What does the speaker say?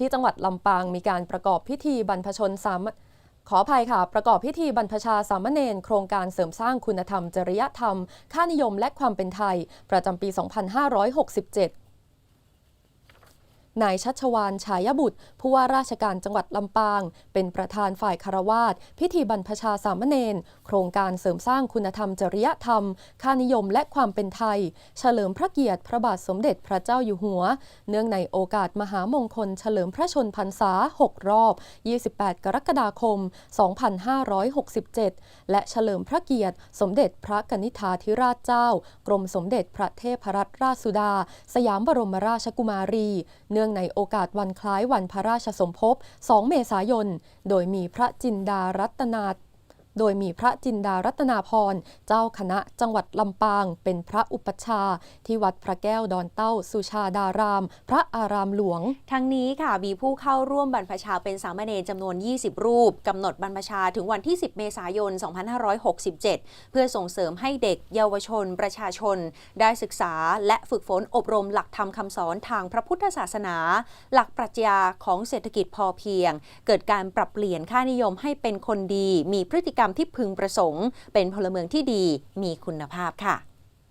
ที่จังหวัดลำปางมีการประกอบพิธีบรรพชนสามขออภัยค่ะ ประกอบพิธีบรรพชาสามเณรโครงการเสริมสร้างคุณธรรม จริยธรรม ค่านิยมและความเป็นไทย ประจำปี 2567 นายชัชวานฉายบุตร ผู้ว่าราชการจังหวัดลำปาง เป็นประธานฝ่ายคารวาสพิธีบรรพชาสามเณรโครงการเสริมสร้างคุณธรรมจริยธรรม ค่านิยมและความเป็นไทย เฉลิมพระเกียรติพระบาทสมเด็จพระเจ้าอยู่หัว เนื่องในโอกาสมหามงคล เฉลิมพระชนพรรษา 6 รอบ 28 กรกฎาคม 2567 และเฉลิมพระเกียรติ สมเด็จพระกนิษฐาธิราชเจ้า กรมสมเด็จพระเทพรัตนราชสุดา สยามบรมราชกุมารี เนื่องในโอกาสวันคล้ายวันพระราชสมภพ 2 เมษายน โดยมีพระจินดารัตนา โดยมีพระจินดารัตนาพร เจ้าคณะจังหวัดลำปาง เป็นพระอุปชา ที่วัดพระแก้วดอนเต้า สุชาดาราม พระอารามหลวง ทั้งนี้ค่ะมีผู้เข้าร่วมบรรพชาเป็นสามเณรจำนวน 20 รูปกำหนดบรรพชาถึงวันที่ 10 เมษายน 2567 เพื่อส่งเสริมให้เด็กเยาวชน ประชาชน ได้ศึกษาและฝึกฝนอบรมหลักธรรมคำสอนทางพระพุทธศาสนา หลักปรัชญาของเศรษฐกิจพอเพียง เกิดการปรับเปลี่ยนค่านิยมให้เป็นคนดี มีพฤติกรรมที่พึงประสงค์ เป็นพลเมืองที่ดีมีคุณภาพค่ะ